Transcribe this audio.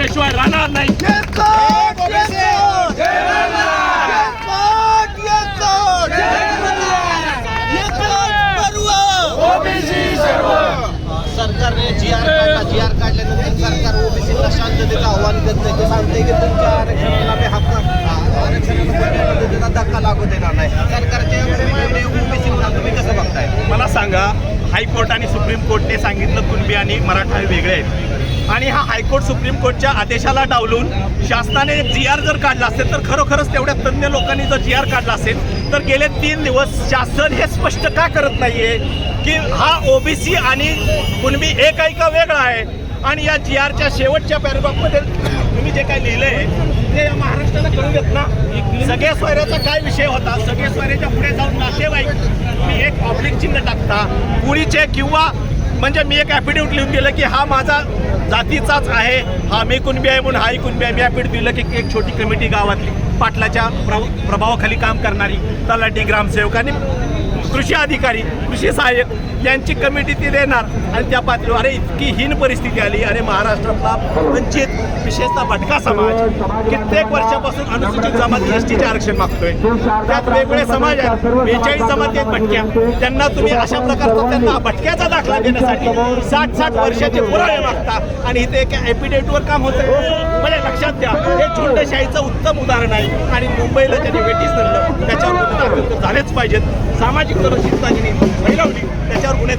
झाल्याशिवाय राहणार नाही. सरकारने जी आर काढला. जी आर काढल्यानंतर सरकार ओबीसीला शांततेचं आव्हान देत नाही. ते सांगते की तुमच्या आरक्षणाला मी हक्क आरक्षणाला कोणत्या पद्धतीचा धक्का लागू देणार नाही. सरकारचे ओबीसीला तुम्ही कसं बघताय? मला सांगा हायकोर्ट आणि सुप्रीम कोर्टने सांगितलं कुणबी आणि मराठा वेगळे आहेत. आणि हा हायकोर्ट सुप्रीम कोर्टच्या आदेशाला डावलून शासनाने जी आर जर काढला असेल तर खरोखरच तेवढ्या तज्ज्ञ लोकांनी जर जी आर काढला असेल तर गेले तीन दिवस शासन हे स्पष्ट का करत नाहीये की हा ओबीसी आणि कुणबी एक ऐका वेगळा आहे? आणि या जी आरच्या शेवटच्या पॅरेग्राफमध्ये तुम्ही जे काय लिहिलंय ते या महाराष्ट्राला कळू देत ना? सगळ्या स्वैराचा काय विषय होता? सगळ्या स्वैराच्या पुढे जाऊन नातेवाईक तुम्ही एक ऑब्लिक चिन्ह टाकता. कुणीचे किंवा म्हणजे मी एक ॲफिडेविट लिहून दिलं की हा माझा जातीचाच आहे. हा मी कुणबी आहे म्हणून हाही कुणबी आहे. मी ॲफिडेविट दिलं की एक छोटी कमिटी गावातली पाटलाच्या प्र प्रभावाखाली काम करणारी तलाठी ग्रामसेवक आणि कृषी अधिकारी कृषी सहाय्यक यांची कमिटी ती देणार आणि त्या पातळीवर अरे इतकी हीन परिस्थिती आली. अरे महाराष्ट्रातला वंचित विशेषतः भटका समाज कित्येक वर्षापासून अनुसूचित जमाती एस टीचे आरक्षण मागतोय. त्यात वेगवेगळे समाज आहेत. बेचाळीस जमाती आहेत भटक्या. त्यांना तुम्ही अशा प्रकारचा त्यांना भटक्याचा दाखला देण्यासाठी साठ साठ वर्षाचे पुरावे मागता आणि इथे एका ॲपिडेटवर काम होतं म्हणजे लक्षात द्या हे झुंडशाहीचं उत्तम उदाहरण आहे. आणि मुंबईला ज्यांनी वेटीस धरलं त्याच्यावर गुन्हे दाखल झालेच पाहिजेत. सामाजिक सुरक्षितता महिला फैलावली त्याच्यावर गुन्हे